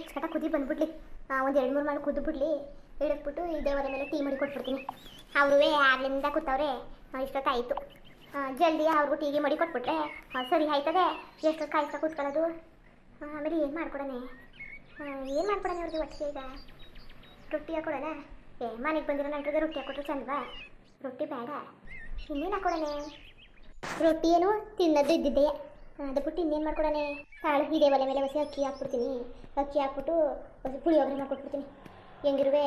ಹಚ್ಕಟ ಕುದಿ ಬಂದ್ಬಿಡ್ಲಿ. ಒಂದು ಎರಡು ಮೂರು ಮಾಡಿ ಕುದ್ಬಿಡ್ಲಿ ಇಳಿಸ್ಬಿಟ್ಟು ಇದೇ ಒಲೆ ಮೇಲೆ ಟೀ ಮಾಡಿ ಕೊಟ್ಬಿಡ್ತೀನಿ. ಅವರುವೇ ಆಗ್ಲಿಂದ ಕೂತವ್ರೆ. ಇಷ್ಟೊತ್ತಾಯಿತು. ಜಲ್ದಿ ಅವ್ರಿಗೂ ಟೀಗೆ ಮಾಡಿ ಕೊಟ್ಬಿಟ್ರೆ. ಸರಿ ಆಯ್ತದೆ. ಎಷ್ಟು ಕಾಯ್ಸ್ಕ ಕೂತ್ಕೊಳ್ಳೋದು? ಆಮೇಲೆ ಏನು ಮಾಡ್ಕೊಡೋಣ? ಏನು ಮಾಡ್ಕೊಡೋಣ ಅವ್ರಿಗೆ ಒಟ್ಟಿಗೆ ಈಗ? ರೊಟ್ಟಿ ಹಾಕೊಡೋಣ ಏ, ಮನೆಗೆ ಬಂದಿರೋ ನಂಟ್ರಿಗೆ ರೊಟ್ಟಿ ಹಾಕೊಟ್ರೆ ಚಂದವಾ? ರೊಟ್ಟಿ ಬೇಡ. ಇನ್ನೇನು ಹಾಕೊಡೋಣ? ರೊಟ್ಟಿ ಏನು ತಿನ್ನೋದು ಇದ್ದಿದ್ದೆ. ಅದು ಬಿಟ್ಟು ಇನ್ನೇನು ಮಾಡ್ಕೊಡೋಣ? ಕಾಳು ಇದೇ ಒಲೆ ಮೇಲೆ ಹೊಸಿ ಅಕ್ಕಿ ಹಾಕ್ಬಿಡ್ತೀನಿ. ಅಕ್ಕಿ ಹಾಕ್ಬಿಟ್ಟು ಪುಳಿಯೋಗರೆ ಮಾಡ್ಕೊಟ್ಬಿಡ್ತೀನಿ ಹೆಂಗಿರುವೆ?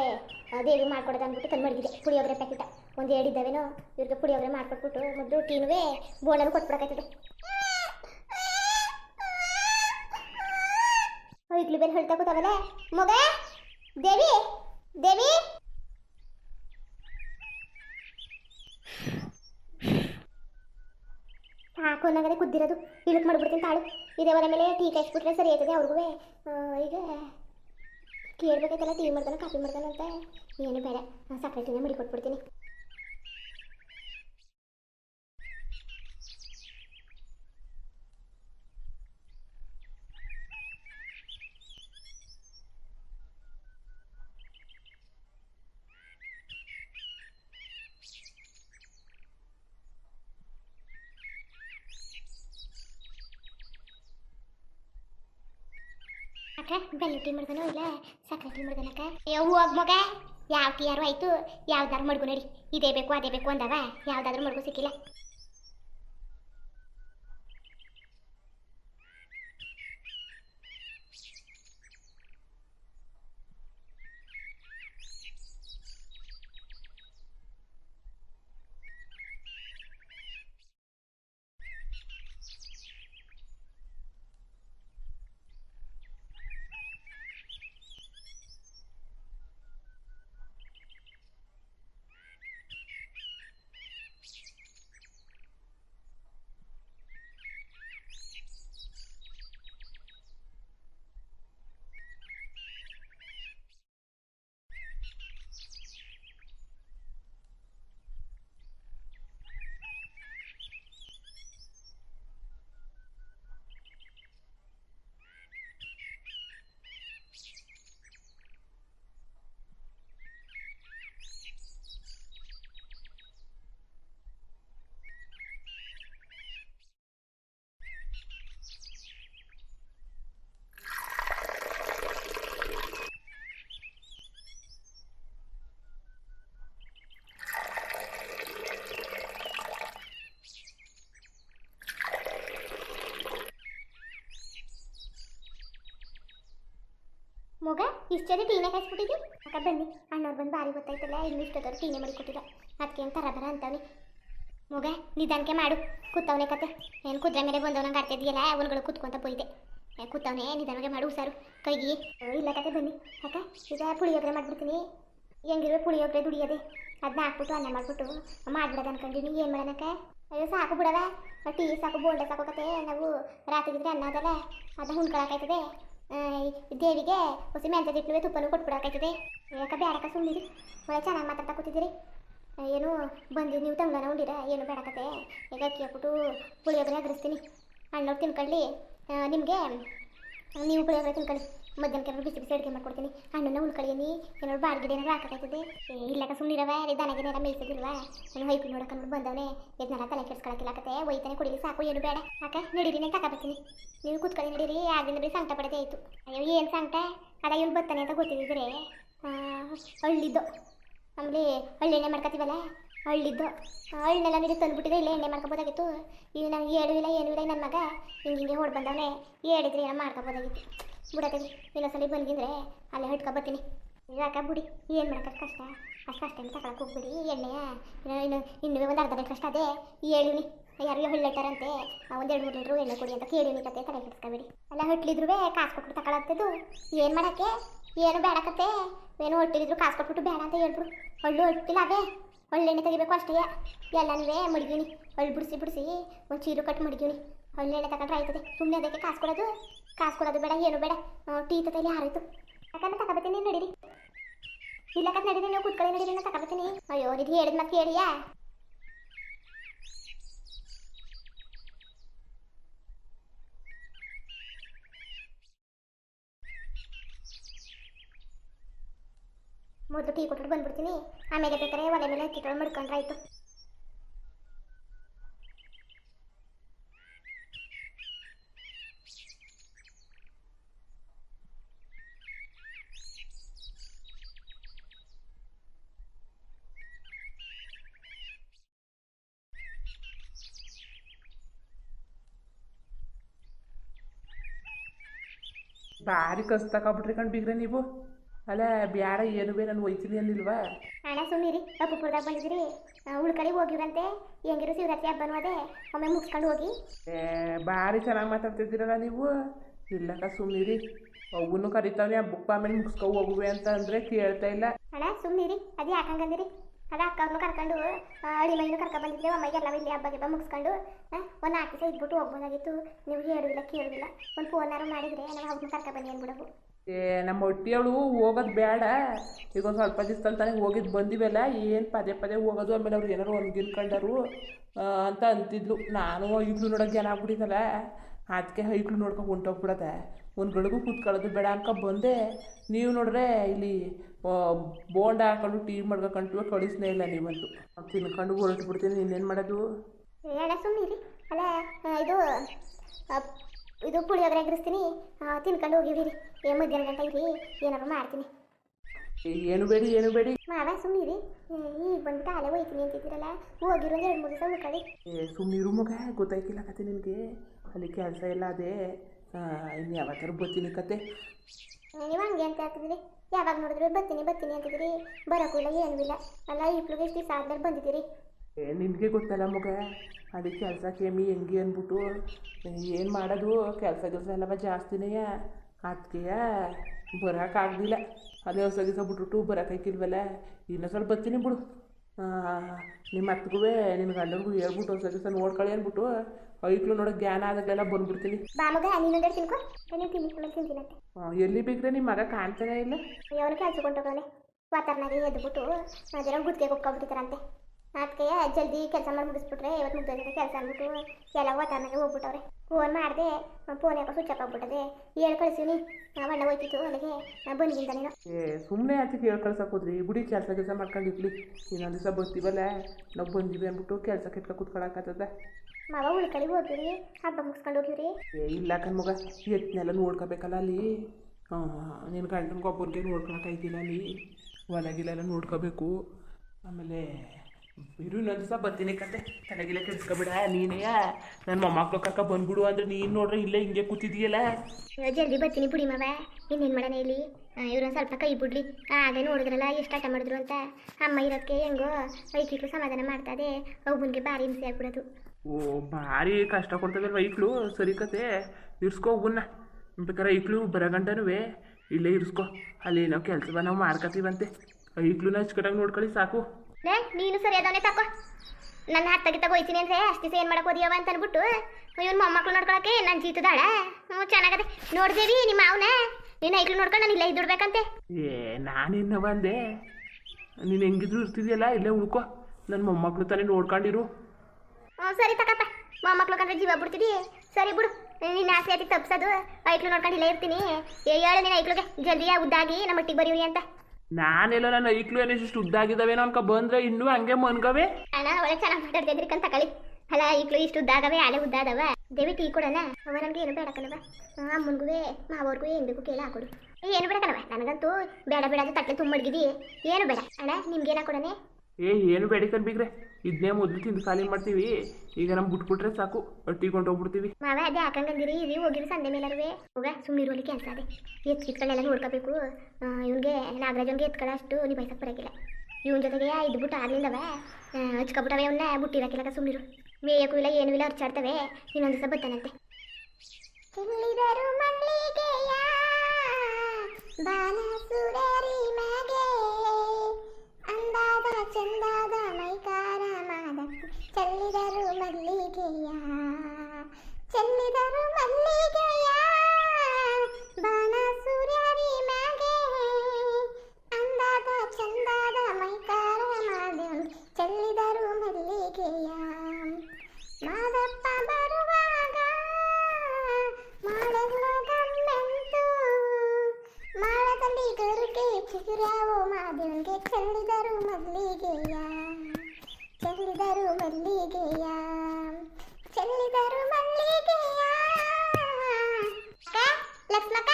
ದೇವಿ ಮಾಡ್ಕೊಡೋದು ಅಂದ್ಬಿಟ್ಟು ತಂದು ಮಡಗಿದೆ ಪುಳಿಯೋಗರೆ ಪ್ಯಾಕೆಟ ಒಂದು ಎರಡು ಇದ್ದಾವೇನೋ? ಇವ್ರಿಗೆ ಪುಳಿಯೋಗರೆ ಮಾಡ್ಕೊಟ್ಬಿಟ್ಟು ಮೊದಲು ಟೀನುವೆ ಬೋಣಲು ಕೊಟ್ಬಿಡಕಾಯ್ತದೆ ಇಡ್ಲಿ ಬೇರೆ ಹೇಳ್ತಾ ಕೂತಾವಲ್ಲ ಮಗ, ದೇವಿ ದೇವಿ! ಅನ್ನಂಗಾನೆ ಕುದ್ದಿರೋದು. ಇಳಕ್ ಮಾಡ್ಬಿಡ್ತೀನಿ ತಾಳು. ಇದೇ ಒಲೆ ಮೇಲೆ ಟೀ ಕಾಯಿಸ್ಬಿಟ್ರೆ ಸರಿ ಆಯ್ತದೆ ಅವ್ರಿಗೂ ಈಗ ಕೇಳ್ಬೇಕಾಯ್ತಲ್ಲ ಟೀ ಮಾಡ್ತಾನೆ ಕಾಫಿ ಮಾಡ್ತಾನೆ ಅಂತ. ಏನು ಬೇಡ ಸಕ್ಕರೆ ಟೀನೇ ಮಡಿ ಕೊಟ್ಬಿಡ್ತೀನಿ. ಅಕ್ಕ ಬೆಲ್ಲ ಟೀ ಮಾಡ್ದನೋ ಇಲ್ಲ? ಸಕ್ಕರೆ ಟೀ ಮಾಡ್ತಾನಕ್ಕ ಹೋಗ್ ಮಗ ಯಾವ ಟೀ ಯಾರು ಆಯ್ತು? ಯಾವ್ದಾರು ಮಡ್ಗು ನಡಿ. ಇದೇ ಬೇಕು, ಅದೇ ಬೇಕು ಅಂದವ? ಯಾವ್ದಾದ್ರು ಮಡ್ಗು ಸಿಕ್ಕಿಲ್ಲ? ಇಷ್ಟೇ ಟೀನೆ ಕಾಯಿಸ್ಬಿಟ್ಟಿದ್ವಿ ಅಕ್ಕ ಬನ್ನಿ, ಅಣ್ಣವ್ರು ಬಂದು ಬಾರಿ ಗೊತ್ತಾಯ್ತಲ್ಲ, ಇನ್ನು ಇಷ್ಟೊತ್ತವ್ರು ಟೀನೆ ಮಾಡಿ ಕೊಟ್ಟಿದ್ದ ಅದಕ್ಕೆ ಅಂತ ರಬರ ಅಂತವನಿ. ಮಗ, ನಿಧಾನಕ್ಕೆ ಮಾಡು. ಕೂತವನೆ ಕತೆ. ಏನು ಕುದ್ರೆ ಮೇಲೆ ಬಂದವನಂಗೆ ಆಡ್ತಿದ್ಯಲ್ಲ ಅವನುಗಳು ಕೂತ್ಕೊಂತ ಬೈದೆ. ಕೂತವನೆ ನಿಧಾನಕ್ಕೆ ಮಾಡು ಹುಷಾರು. ಕೈಗಿ. ಇಲ್ಲ ಕತೆ, ಬನ್ನಿ. ಅಕ್ಕ, ಈಗ ಪುಳಿಯೋಗರೆ ಮಾಡಿಬಿಡ್ತೀನಿ. ಹೆಂಗಿರೋ ಪುಳಿಯೋಗರೆ ದುಡಿಯೋದೆ. ಅದನ್ನ ಹಾಕ್ಬಿಟ್ಟು ಅನ್ನ ಮಾಡ್ಬಿಟ್ಟು ಮಾಡ್ಬಿಡೋದು ಅನ್ಕೊಂಡಿನಿ. ಏನು ಮಾಡೋಣಕ್ಕ ಅಯ್ಯೋ, ಸಾಕು ಬಿಡವ. ಟೀ ಸಾಕು, ಬೋಂಡ ಸಾಕು ಕತೆ. ನಾವು ರಾತ್ರಿಗಿದ್ರೆ ಅನ್ನ ಅದಲ್ಲ. ಅದನ್ನ ಹುಣ್ಕೊಳಕಾಯ್ತದೆ ದೇವಿಗೆ ಹೊಸಿ ಮೆಂತ್ಯ ಇಟ್ಲುವೆ ತುಪ್ಪನೂ ಕೊಟ್ಬಿಡಕಾಯ್ತದೆ ಯಾಕೆ ಬೇಡಕ ಸುಮ್ಮನಿರಿ ಒಳ್ಳೆ ಚೆನ್ನಾಗಿ ಮಾತಾಡ್ತಾ ಕೂತಿದ್ದೀರಿ. ಏನು ಬಂದು ನೀವು ತಂಗನ ಉಂಡಿರ? ಏನು ಬೇಡಕತೆ ಈಗ ಅಕ್ಕಿ ಹಾಕ್ಬಿಟ್ಟು ಪುಳಿಯೋಗರೆ ಎದುರಿಸ್ತೀನಿ ತಿನ್ಕೊಳ್ಳಿ ನಿಮಗೆ ನೀವು ಪುಳಿಯೋಗರೆ ತಿನ್ಕೊಳ್ಳಿ. ಮಧ್ಯಾಹ್ನಕ್ಕೆ ಎರಡು ಬಿಸಿ ಬಿಸಿ ಅಡುಗೆ ಮಾಡ್ಕೊಡ್ತೀನಿ. ಹಣ್ಣನ್ನ ಉಳ್ಕೊಳ್ಳಿ ಏನಾದ್ರು ಬಾಡಿಗೆ ಏನಾದ್ರು ಹಾಕಾಯ್ತದೆ ಇಲ್ಲಕ ಸುಮ್ಮನಿರವ ದನಗಿನಾರ ಮೇಯ್ಸಿದಿಲ್ವಾ ನಾನು ಹೈಪಿ ನೋಡಕ್ಕೆ ನೋಡಿ, ಬಂದವನೇ. ಎದ್ನಾರ ತಲೆ ಕೆಡ್ಸ್ಕೊಳಕ್ಕಿಲ್ಲಕತೆ ಒಯ್ತಾನೆ ಕುಡಿಲಿ, ಸಾಕು. ಏನು ಬೇಡ. ಅಕ್ಕ, ನಡೀರಿ, ನಾನು ತಗೋಬರ್ತೀನಿ ನೀವು ಕೂತ್ಕೊಳ್ಳಿ, ನಡೀರಿ. ಆಗಿಂದ ಬರೀ ಸಂಕಟ ಪಡದೆ ಆಯಿತು. ಅಯ್ಯೋ, ಏನು ಸಂಕಟ? ಅದ ಇವ್ನು ಬರ್ತಾನೆ ಅಂತ ಗೊತ್ತಿದ್ದರೆ ಹಳ್ಳಿದ್ದು. ಆಮೇಲೆ ಹಳ್ಳೆಣ್ಣೆ ಮಾಡ್ಕೊತೀವಲ್ಲ ಹಳ್ಳಿದ್ದು ಹಳ್ಳೆಲ್ಲ ನೀರು ತಂದುಬಿಟ್ಟಿದ್ರೆ ಇಲ್ಲೇ ಎಣ್ಣೆ ಮಾಡ್ಕೊಬೋದಾಗಿತ್ತು. ಈಗ ನಂಗೆ ಹೇಳಿಲ್ಲ ಏನು ಇಲ್ಲ, ನನ್ನ ಮಗ ಹಿಂಗೆ ಹಿಂಗೆ ಹೊಡ್ ಬಂದವನೇ. ಹೇಳಿದ್ರೆ ಏನೋ ಮಾಡ್ಕೊಬೋದಾಗಿತ್ತು. ಬಿಡತ್ತೆ ಇನ್ನೊಂದ್ಸಲಿ ಬಂದಿದ್ರೆ ಅಲ್ಲೇ ಹಿಡ್ಕೊ ಬರ್ತೀನಿ. ಯಾಕ ಬಿಡಿ, ಏನು ಮಾಡೋಕ್ಕೆ ಕಷ್ಟ? ಅಷ್ಟು ಕಷ್ಟ ತಗೊಳಕ್ಕೆ ಹೋಗ್ಬಿಡಿ, ಎಣ್ಣೆಯ. ಇನ್ನು ಇನ್ನು ಒಂದು ಅರ್ಧ ಕಷ್ಟ ಅದೇ. ಹೇಳಿನಿ ಯಾರು ಹೊಳ್ಳಿಟ್ಟಾರಂತೆ ಒಂದು ಎರಡು ಮೂರು ಲೀಟ್ರು ಎಣ್ಣೆ ಕೊಡಿ ಅಂತ ಕೇಳಿನಿ ಕತೆ ತಲೆ ಕೆಡಿಸ್ಕೊಬೇಡಿ ಅಲ್ಲ ಹೊಟ್ಟಲಿದ್ರು ಕಾಸು ಕೊಟ್ಬಿಟ್ಟು ತಗೊಳತ್ತದು. ಏನು ಮಾಡೋಕ್ಕೆ ಏನು ಬೇಡಕತ್ತೆ ಏನು ಹೊಟ್ಟಿದ್ರು ಕಾಸು ಕೊಟ್ಬಿಟ್ಟು ಬೇಡ ಅಂತ ಹೇಳ್ಬಿಡು. ಹಳ್ಳು ಹೊಟ್ಟಿಲ್ಲ ಅವೇ. ಒಳ್ಳೆಣ್ಣೆ ತೆಗಿಬೇಕು ಅಷ್ಟೇ. ಎಲ್ಲನೂ ಮಡಗಿನಿ ಒಳ್ಳೆ ಬಿಡಿಸಿ ಬಿಡಿಸಿ, ಒಂದು ಚೀರು ಕಟ್ ಮಡಗಿನಿ ಒಳ್ಳೆಣ್ಣೆ ತಗೊಂಡ್ರೆ ಆಯ್ತದೆ. ಸುಮ್ಮನೆ ಅದಕ್ಕೆ ಕಾಸು ಕೊಡೋದು ಕಾಸು ಕೊಡೋದು ಬೇಡ, ಏನು ಬೇಡ. ಟೀ ತೈಲಿ ಹಾರಾಯ್ತು. ಯಾಕಂದ್ರೆ ತಗೋಬತ್ತೀನಿ, ನಡೀರಿ. ಇಲ್ಲ ಕತ್ ನಡೀರಿ, ನೀವು ಕುತ್ಕೊಳ್ಳಿ, ನಡೀರಿ, ನಾನು ಅಯ್ಯೋ, ನಿಧಿ ಹೇಳಿದ ಮತ್ತೆ ಕೇಳಿಯಾ? ಮೊದಲು ಟೀ ಕೊಟ್ಬಿಟ್ಟು ಬಂದ್ಬಿಡ್ತೀನಿ. ಆಮೇಲೆ ಬೇಕಾದ್ರೆ ಒಲೆ ಮೇಲೆ ಹಚ್ಚಿಟ್ಟು ಮಡ್ಕೊಂಡ್ರೆ ಆಯ್ತು ಭಾರಿ ಕಸ್ ತಗೊಬಿಟ್ರಿ ಕಣ್ ಬಿಗ್ರೆ ನೀವು. ಅಲ್ಲ ಬ್ಯಾಡ ಏನು ಬೇ ನಾನು ಒಯ್ತೀನಿ ಅಲ್ಲಿಲ್ವಾ ಅಣ್ಣ ಸುಮ್ಮನಿರಿ ಅಪ್ಪುಪುರದಾಗ ಬಂದಿದ್ದೀರಿ ಉಳ್ಕಳಿ ಹೋಗಿವ್ರಂತೆ. ಹೆಂಗಿರು ಶಿವರಾತ್ರಿ ಹಬ್ಬನೂ ಅದೇ ಒಮ್ಮೆ ಮುಗಿಸ್ಕೊಂಡು ಹೋಗಿ. ಏ ಭಾರಿ ಚೆನ್ನಾಗಿ ಮಾತಾಡ್ತಿದ್ದೀರಲ್ಲ ನೀವು. ಇಲ್ಲಕ್ಕ ಸುಮ್ಮನಿರಿ ಅವನು ಕರಿತಾವನೆ ಹಬ್ಬಕ್ಕೆ ಆಮೇಲೆ ಮುಗಿಸ್ಕೊ ಹೋಗುವೆ ಅಂತ ಅಂದರೆ ಕೇಳ್ತಾ ಇಲ್ಲ. ಅಣ್ಣ ಸುಮ್ಮನಿರಿ ಅದು ಯಾಕಂಗಂದಿರಿ ಅದ ಅಕ್ಕವ್ರನ್ನ ಕರ್ಕೊಂಡು ಅಳಿ ಮೈನು ಕರ್ಕೊಂಡು ಬಂದಿದ್ದೆ ಒಮ್ಮೆಗೆ ಎಲ್ಲ ಇಲ್ಲಿ ಹಬ್ಬ ಗಿಬ್ಬ ಮುಗಿಸ್ಕೊಂಡು ಒಂದು ನಾಲ್ಕು ದಿವಸ ಇದ್ಬಿಟ್ಟು ಹೋಗ್ಬೋದಾಗಿತ್ತು. ನೀವು ಹೇಳುದಿಲ್ಲ ಕೇಳುದಿಲ್ಲ ಒಂದು ಫೋನಾರು ಮಾಡಿದರೆ ನಾವು ಅವ್ರನ್ನ ಕರ್ಕೊಂಡು ಬನ್ನಿ ಅಂದ್ಬಿಡವು ಏ, ನಮ್ಮ ಹೊಟ್ಟಿಯವಳು ಹೋಗೋದು ಬೇಡ. ಈಗ ಒಂದು ಸ್ವಲ್ಪ ದಿವಸ ತಾನೇ ಹೋಗಿದ್ದು ಬಂದಿವೆಲ್ಲ. ಏನು ಪದೇ ಪದೇ ಹೋಗೋದು, ಆಮೇಲೆ ಅವ್ರು ಏನಾರು ಒಂದಿನ್ಕೊಂಡರು ಅಂತ ಅಂತಿದ್ಲು. ನಾನು ಈಗಲೂ ನೋಡೋಕೆ ಜನ ಆಗ್ಬಿಟ್ಟಿದ್ದಲ್ಲ ಅದಕ್ಕೆ ಹೈಕ್ಳು ನೋಡ್ಕೊಂಡು ಹೊಂಟೋಗ್ಬಿಡತ್ತೆ ಒಂದು ಗಳಿಗೂ ಕೂತ್ಕೊಳ್ಳೋದು ಬೇಡ ಅನ್ಕೊ ಬಂದೆ. ನೀವು ನೋಡ್ರೆ ಇಲ್ಲಿ ಬೋಂಡ ಹಾಕೊಂಡು ಟೀ ಮಾಡ್ಕೊಂಡು ಕಳಿಸ್ನೇ ಇಲ್ಲ ನೀವಂತೂ. ತಿನ್ಕೊಂಡು ಹೊರಟು ಬಿಡ್ತೀನಿ. ಇನ್ನೇನು ಮಾಡೋದು? ಅಲ್ಲ ಇದು ಇದು ಪುಳಿಯೋಗರೆ ಎಗರಿಸ್ತೀನಿ ತಿನ್ಕೊಂಡು ಹೋಗಿವಿರಿ ಏ ಮಧ್ಯಾಹ್ನ ಗಂಟೆ ಇರಿ. ಏನಾರು ಮಾಡ್ತೀನಿ. ಏನು ಬೇಡಿ ಏನು ಬೇಡಿ. ಮಾವ ಸುಮ್ಮನಿರಿ ಈಗ ಬಂದ್ಬಿಟ್ಟು ಅಲ್ಲೇ ಹೋಯ್ತೀನಿ ಅಂತಿದ್ದೀರಲ್ಲ. ಹೋಗಿರೋ ಎರಡು ಮೂರು ದಿವಸ ಉಳ್ಕೊಳ್ಳಿ ಏ ಸುಮ್ಮನಿರು ಮಗ. ಗೊತ್ತಾಯ್ತಿಲ್ಲ ಕತೆ ನಿನಗೆ. ಅಲ್ಲಿ ಕೆಲಸ ಇಲ್ಲ ಅದೇ. ಇನ್ನು ಯಾವತ್ತಾರು ಬರ್ತೀನಿ ಕತೆ. ನೀವು ಹಂಗೆ ಅಂತ ಹೇಳ್ತಿದ್ದೀರಿ. ಯಾವಾಗ ನೋಡಿದ್ರು ಬರ್ತೀನಿ ಬರ್ತೀನಿ ಅಂತಿದ್ದೀರಿ. ಬರೋಕ್ಕೂ ಇಲ್ಲ ಏನೂ ಇಲ್ಲ. ಅಲ್ಲ ಇಬ್ಳಿಗೆ ಎಷ್ಟು ದಿವಸ ಆದ್ಮೇಲೆ ಬಂದಿದ್ದೀರಿ. ಏ ನಿನಗೆ ಗೊತ್ತಲ್ಲ ಮಗ? ಅದಕ್ಕೆ ಕೆಲಸ ಕೆಮ್ಮಿ ಹೆಂಗೆ ಅಂದ್ಬಿಟ್ಟು ಏನು ಮಾಡೋದು? ಕೆಲಸ ಕೆಲಸ ಎಲ್ಲ ಜಾಸ್ತಿನೇ ಅದಕ್ಕೆಯ ಬರೋಕ್ಕಾಗಲಿಲ್ಲ ಅದೇ ಹೊಸ ದಿವಸ ಬಿಟ್ಬಿಟ್ಟು ಬರೋಕ್ಕಾಗಿಲ್ವಲ್ಲ ಇನ್ನೂ ಸ್ವಲ್ಪ ಬರ್ತೀನಿ ಬಿಡು. ನಿಮ್ಮ ಅತ್ತಿಗೂ ನಿನ್ನ ಗಂಡನಿಗೂ ಹೇಳ್ಬಿಟ್ಟು ಹೊಸ ದಿವಸ ನೋಡ್ಕೊಳ್ಳಿ ಅಂದ್ಬಿಟ್ಟು ಐಕ್ಳು ನೋಡೋ ಜ್ಞಾನ ಆದಾಗಲೆಲ್ಲ ಬಂದ್ಬಿಡ್ತೀನಿ. ಎಲ್ಲಿ ಬೇಕ್ರೆ ನಿಮ್ಮ ಮಗ ಕಾಣ್ತಾನೆ ಇಲ್ಲ? ಅವನು ಕೆಲಸ ಕೊಂಡೋಗವನೆ ವಾತಾವರಣಾಗಿ ಎದ್ಬಿಟ್ಟು ಅದರ ಗುತ್ತಿಗೆ ಅದಕ್ಕೆ ಜಲ್ದಿ ಕೆಲಸ ಮಾಡಿ ಮುಗಿಸ್ಬಿಟ್ರೆ ಇವತ್ತು ಮುಗ್ದೋಗಿದೆ ಕೆಲಸ ಅಂದ್ಬಿಟ್ಟು ಎಲ್ಲ ವಾತಾವರಣಾಗೆ ಹೋಗ್ಬಿಟ್ಟವ್ರೆ. ಫೋನ್ ಮಾಡಿದೆ ಫೋನ್ ಯಾಕೋ ಸ್ವಿಚ್ ಆಫ್ ಆಗ್ಬಿಟ್ಟದೆ. ಹೇಳಿ ಕಳಿಸೀನಿ ಅಣ್ಣ ಹೋಯ್ತಿತ್ತು ಅಲ್ಲಿಗೆ ಬಂದಿದ್ದ ನೀನು ಏ ಸುಮ್ಮನೆ ಆಚೆಗೆ ಹೇಳಿ ಕಳ್ಸಕ್ಕೆ ಹೋದ್ರಿ? ಬಿಡಿ ಕೆಲಸ ಕೆಲಸ ಮಾಡ್ಕೊಂಡು ಇರ್ಲಿ. ಇನ್ನೊಂದು ದಿವಸ ಬರ್ತೀವಲ್ಲ ನಾವು ಬಂದಿವಿ ಅಂದ್ಬಿಟ್ಟು ಕೆಲಸ ಕೆಟ್ಕ ಕುತ್ಕೊಳಕ್ಕಾಗ್ತದೆ ಮಾವ ಉಳ್ಕಳಿ ಹೋಗಿರಿ ಹಬ್ಬ ಮುಗಿಸ್ಕೊಂಡು ಹೋಗಿರಿ ಏ ಇಲ್ಲ ಕಣ್ ಮಗ. ಎತ್ತನೆಲ್ಲ ನೋಡ್ಕೋಬೇಕಲ್ಲ ಅಲ್ಲಿ. ನಿನ್ನ ಗಂಡನ ಒಬ್ಬರಿಗೆ ನೋಡ್ಕೊಳಕ್ಕೆ ಅಲ್ಲಿ. ಹೊಲಗಿಲೆಲ್ಲ ನೋಡ್ಕೋಬೇಕು. ಆಮೇಲೆ ಇರು ನನ್ ಸಹ ಬರ್ತೀನಿ ಕತೆ. ತನಗಿಲ್ಲ ಕೆಡ್ಸ್ಕೊಬಿಡ ನೀನೇ. ನನ್ನ ಮೊಮ್ಮಕ್ಳು ಕಕ್ಕ ಬಂದ್ಬಿಡು ಅಂದ್ರೆ ನೀನು ನೋಡ್ರೆ ಇಲ್ಲೇ ಹಿಂಗೆ ಕೂತಿದೀಯಲ್ಲ. ಜಲ್ದಿ ಬರ್ತೀನಿ ಬಿಡಿ ಮಾವ. ಇನ್ನೇನು ಮಾಡೋಣ ಇಲ್ಲಿ? ಇವ್ರೊಂದು ಸ್ವಲ್ಪ ಕೈ ಬಿಡ್ಲಿ. ಹಾಗೆ ನೋಡಿದ್ರಲ್ಲ ಎಷ್ಟು ಆಟ ಮಾಡಿದ್ರು ಅಂತ. ಅಮ್ಮ ಇರೋಕ್ಕೆ ಹೆಂಗೋ ಐಕಿಟ್ಲು ಸಮಾಧಾನ ಮಾಡ್ತದೆ. ಒಬ್ಬನಿಗೆ ಭಾರಿ ಹಿಂಸೆ ಆಗ್ಬಿಡೋದು. ಓ ಭಾರಿ ಕಷ್ಟ ಕೊಡ್ತದೆ ಐಕ್ಳು ಸರಿ ಕತೆ. ಇರ್ಸ್ಕೋ ಒಬ್ಬನ್ನ ಬೇಕಾರೆ ಐಕ್ಳು ಬರಗಂಟನುವೆ ಗಂಟನೂ ಇಲ್ಲೇ ಇರ್ಸ್ಕೋ. ಅಲ್ಲಿ ನಾವು ಕೆಲಸ ನಾವು ಮಾಡ್ಕೊತೀವಂತೆ ಐಕ್ಳುನ ಅಚ್ಚುಕಟ್ಟಾಗಿ ನೋಡ್ಕೊಳ್ಳಿ ಸಾಕು. ಲೇ ನೀನು ಸರಿ ಸರಿಯಾದವನೇ ತಕೋ ನನ್ನ ಹತ್ತಗೆ ತಗೋಯ್ತೀನಿ ಅಂದ್ರೆ ಅಷ್ಟು ದಿವಸ ಏನು ಮಾಡಕ್ ಓದಿಯವ ಅಂತ ಅನ್ಬಿಟ್ಟು ಇವ್ನ ಮೊಮ್ಮಕ್ಳು ನೋಡ್ಕೊಳಕ್ಕೆ ನಾನು ಜೀತದಾಳ ಹ್ಞೂ ಚೆನ್ನಾಗದೆ. ನೋಡ್ದೇವಿ ನಿಮ್ಮ ಅವನ ನೀನು ಐಕ್ಳು ನೋಡ್ಕೊಂಡು ನಾನು ಇಲ್ಲೇ ಇದ್ದುಡ್ಬೇಕಂತೆ. ಏ ನಾನಿನ್ನ ಬಂದೆ. ನೀನು ಹೆಂಗಿದ್ರು ಇರ್ತಿದ್ಯಲ್ಲ ಇಲ್ಲೇ ಉಳ್ಕೋ. ನನ್ನ ಮೊಮ್ಮಕ್ಳು ತಾನೇ ನೋಡ್ಕೊಂಡಿರು. ಹ್ಞೂ ಸರಿ ತಕಪ್ಪ. ಮೊಮ್ಮಕ್ಳು ಕಂಡ್ರೆ ಜೀವ ಬಿಡ್ತಿದಿ. ಸರಿ ಬಿಡು. ನಿನ್ನ ಆಸೆ ಆತಿ ತಪ್ಸೋದು. ಐಕ್ಳು ನೋಡ್ಕೊಂಡು ಇಲ್ಲೇ ಇರ್ತೀನಿ. ಹೇಳು ನೀನು ಐಕ್ಳಿಗೆ. ಜಲ್ದಿ ಉದ್ದಾಗಿ ನಮ್ಮ ಮಟ್ಟಿಗೆ ಬರೀವಿ ಅಂತ. ನಾನೆಲ್ಲ ನನ್ನ ಐಕ್ಳು ಏನೋ ಇಷ್ಟು ಉದ್ದಾಗಿದ್ದಾವೇನೋ ಅನ್ಕೊ, ಬಂದ್ರೆ ಇನ್ನೂ ಹಂಗೆ ಮನ್ಗವೆ. ಅಣ್ಣ ಒಳ್ಳೆ ಚೆನ್ನಾಗಿ ಮಾತಾಡ್ತಿದ್ರಿಕಂತ ಕಂತ ತಕೊಳ್ಳಿ ಅಲ್ಲ ಉದ್ದ ಇಷ್ಟು ಉದ್ದಾಗವೆ ಉದ್ದ ಉದ್ದಾದವ. ದೇವಿ ಟೀ ಕೊಡಲ್ಲ. ಅವ ನನಗೆ ಏನು ಬೇಡ ಕಣವ ಅಮ್ಮನಿಗೂ ಮಾವವ್ರಿಗೂ ಏನು ಬೇಕು ಕೇಳಿ ಹಾಕೊಡು ಏನು ಬೇಡ ಕಣವ ನನಗಂತೂ ಬೇಡ ಬೇಡ ಅಂತ ತಟ್ಟೆ ತುಂಬ ಏನು ಬೇಡ. ಅಣ್ಣ ನಿಮ್ಗೆ ಏನು ಹಾಕೊಡನೆ ಏ, ಏನು ಬೇಡಿಕನ್ ಬಿಗ್ರೆ. ಇದನ್ನೇ ಮೊದಲು ತಿಂದು ಖಾಲಿ ಮಾಡ್ತೀವಿ. ಈಗ ನಮ್ಗೆ ಬಿಟ್ಬಿಟ್ರೆ ಸಾಕು. ಅಟ್ಟಿಕೊಂಡು ಹೋಗ್ಬಿಡ್ತೀವಿ. ನಾವೇ ಅದೇ ಹಾಕಂಗಂದಿರಿ. ಇಲ್ಲಿ ಹೋಗಿರಿ ಸಂದೆ ಮೇಲರ್ವೆ ಹೋಗ ಇರೋಲಿ ಕೆಲಸ ಅದೇ. ಎತ್ ಕಿತ್ಗಳೆಲ್ಲ ನೋಡ್ಕೋಬೇಕು. ಇವನಿಗೆ, ನಾಗರಾಜನ್ಗೆ ಎತ್ಕೊಳ್ಳೋ ಅಷ್ಟು ನಿಭಾಯಿಸಕ್ಕೆ ಬರೋಕ್ಕಿಲ್ಲ. ಇವನ ಜೊತೆಗೆ ಇದ್ಬಿಟ್ಟು ಆಗ್ಲಿಲ್ಲವ. ಹಚ್ಕೊಬಿಟ್ಟವೆ ಅವನ್ನ ಬುಟ್ಟಿರಕ್ಕಿಲ್ಲ ಸುಮ್ಮನಿರು ಮೇಯಕ್ಕೂ ಇಲ್ಲ, ಏನೂ ಇಲ್ಲ, ಅರ್ಚಾಡ್ತವೆ. ಇನ್ನೊಂದು ದಿವಸ ಬರ್ತಾನಂತೆ. ಚೆಲ್ಲಿದರು ಚೆಲ್ಲಿದರು ಮಲ್ಲಿಗೆಯ ಲಕ್ಷ್ಮಕ್ಕ?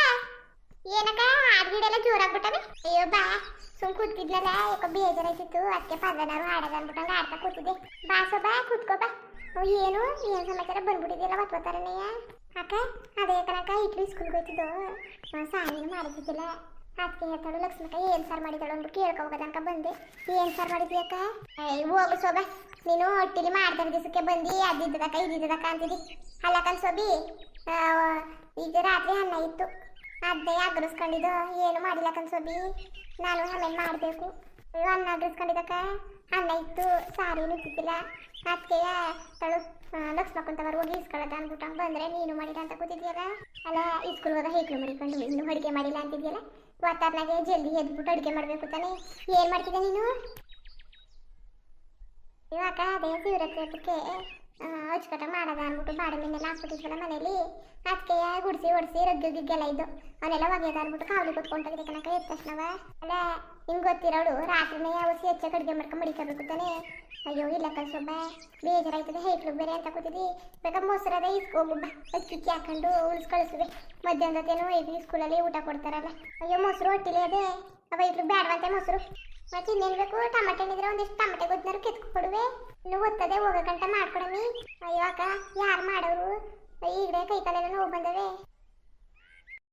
ಏನಕ್ಕ? ಹಾಡ್ಗಿಡೆಲ್ಲ ಜೋರಾಗ್ಬಿಟ್ಟವೆ? ಅಯ್ಯೋ, ಬಾ. ಸುಮ್ ಕೂತಿದ್ನಲ್ಲ ಯಾಕೋ ಬೇಜಾರಾಯ್ತಿತ್ತು. ಅದಕ್ಕೆ ಪದನಾರು ಹಾಡೋದು ಅಂದ್ಬಿಟ್ಟು ಆಡ್ತಾ ಕೂತಿದ್ದೆ. ಬಾ ಸೊ ಬಾ ಕೂತ್ಕೋ, ಬಾ. ಏನು? ಏನ್ ಸಮಾಚಾರ ಬಂದ್ಬಿಟ್ಟಿದ್ದಿಲ್ಲ ಒತ್ವತ್ತಾರನೆಯ ಅಕ್ಕ, ಅದೇ ಕನಕ ಇಟ್ಲು ಸ್ಕೂಲ್ಗೆ ಹೋಯ್ತಿದ್ದು? ಸಾಯನ ಮಾಡಿದ್ದಿಲ್ಲ ಅದಕ್ಕೆ ಹೇಳ್ತಾಳು ಲಕ್ಷ್ಮಕ್ಕ ಏನ್ ಸಾರ್ ಮಾಡಿದಾಳು ಅಂದ್ಬಿಟ್ಟು ಕೇಳ್ಕೊಬೋದನ್ಕ ಬಂದೆ. ಏನ್ ಸಾರ್ ಮಾಡಿದ್ವಿ ಅಕ್ಕ? ಹೋಗು ಸೋಬ ನೀನು ಒಟ್ಟಿಲಿ ಮಾಡ್ತಾರೆ ದಿವಸಕ್ಕೆ ಬಂದು ಅದಿದ್ದದಕ್ಕ ಇದಿದ್ದದಕ್ಕ ಅಂತಿದ್ದಿ ಅಲ್ಲ ಕಲ್ ಸೋಬಿ ಆ, ಈಗ ರಾತ್ರಿ ಅನ್ನ ಇತ್ತು. ಅದೇ ಅಗ್ರಸ್ಕೊಂಡಿದ್ದು ಏನು ಮಾಡಿಲ್ಲ ಕನ್ಸೋಬಿ ನಾನು ಆಮೇಲೆ ಮಾಡಬೇಕು. ಅನ್ನ ಅಗ್ರಸ್ಕೊಂಡಿದ್ದಕ್ಕ ಅನ್ನ ಇತ್ತು ಸಾರಿನೂ ಇತ್ತಿದ್ದಿಲ್ಲ ಅದಕ್ಕೆ ತಳು ಲಕ್ಷ್ಮಕ್ಕಂತವರು ಹೋಗಿ ಇಸ್ಕೊಳ್ಳೋದ ಅಂದ್ಬಿಟ್ಟು ಬಂದ್ರೆ ನೀನು ಮಾಡಿಲ್ಲ ಅಂತ ಕೂತಿದ್ಯಲ್ಲ ಅಲ್ಲ ಇಸ್ಕೂಲ್ ಹೋದ ಹೇಗೆ ಮರಿಕೊಂಡು ಇನ್ನೂ ಅಡುಗೆ ಮಾಡಿಲ್ಲ ಅಂತಿದ್ಯಲ್ಲ ವಾತಾವರಣಗೆ ಜಲ್ದಿ ಎದ್ಬಿಟ್ಟು ಅಡುಗೆ ಮಾಡಬೇಕು ತಾನೆ. ಏನು ಮಾಡ್ತಿದ್ದೆ ನೀನು? ಇವಾಗ ಅದೇ ಶಿವರಾತ್ರಿ ಹಬ್ಬಕ್ಕೆ ಅಚ್ಚುಕಟ್ಟ ಮಾಡೋದ ಅಂದ್ಬಿಟ್ಟು ಬಾಡಿ ಮೀನೆಲ್ಲ ಹಾಕ್ಬಿಟ್ಟಿದ್ವಲ್ಲ ಮನೇಲಿ. ಅದಕ್ಕೆ ಗುಡಿಸಿ ಒಡಿಸಿ ರಗ್ಗಿಗೆಲ್ಲ ಗಿಗ್ಗೆಲ್ಲ ಇದ್ದು ಅವನ್ನೆಲ್ಲ ಒಗೆಯೋದು ಅಂದ್ಬಿಟ್ಟು ಕಾವಲಿ ಕುತ್ಕೊಂಡಾಗಿದೆ ಕನಕ ಎದ್ದ ತಕ್ಷಣವ. ಅಲ್ಲ ಹಿಂಗೆ ಗೊತ್ತಿರೋಳು ರಾತ್ರಿನೇ ಅವಸಿ ಹೆಚ್ಚಾಗಿ ಅಡುಗೆ ಮಾಡ್ಕೊಂಡು ಮಡಿಕೋಬೇಕು ತಾನೆ ಅಯ್ಯೋ, ಇಲ್ಲ ಕಳ್ಸೊಬ್ಬ ಬೇಜಾರಾಯ್ತದೆ ಹೇಗ್ಲು ಬೇರೆ ಅಂತ ಕೂತಿದ್ದಿ. ಬೇಕಾ ಮೊಸರದ ಇಸ್ಕೊಬ್ಬ ಅಕ್ಕಿಕ್ಕಿ ಹಾಕೊಂಡು ಉಳಿಸ್ ಕಳಿಸುವೆ. ಮಧ್ಯಾಹ್ನದೇನೋ ಇದು ಸ್ಕೂಲಲ್ಲಿ ಊಟ ಕೊಡ್ತಾರಲ್ಲ. ಅಯ್ಯೋ, ಮೊಸರು ಹೊಟ್ಟಿಲಿ ಅದೇ. ಅವ ಇಟ್ಲು ಬೇಡವಂತೆ ಮೊಸರು. ಮತ್ತೆ ಇನ್ನೇನು ಬೇಕು? ಟಮಾಟೆ ಹಣ್ಣಿದ್ರೆ ಒಂದಿಷ್ಟು ಟಮಾಟೆ ಗೊತ್ತನಾರು ಕಿತ್ಕೊ ಕೊಡುವೆ. ಇನ್ನು ಓದ್ತದೆ ಹೋಗಕ್ಕಂತ ಮಾಡ್ಕೊಡಮಿ ಅಯ್ಯೋ, ಅಕ್ಕ, ಯಾರು ಮಾಡೋರು? ಈಗ ಕೈ ಕಾಲೆಲ್ಲ ನೋವು ಬಂದವೆ.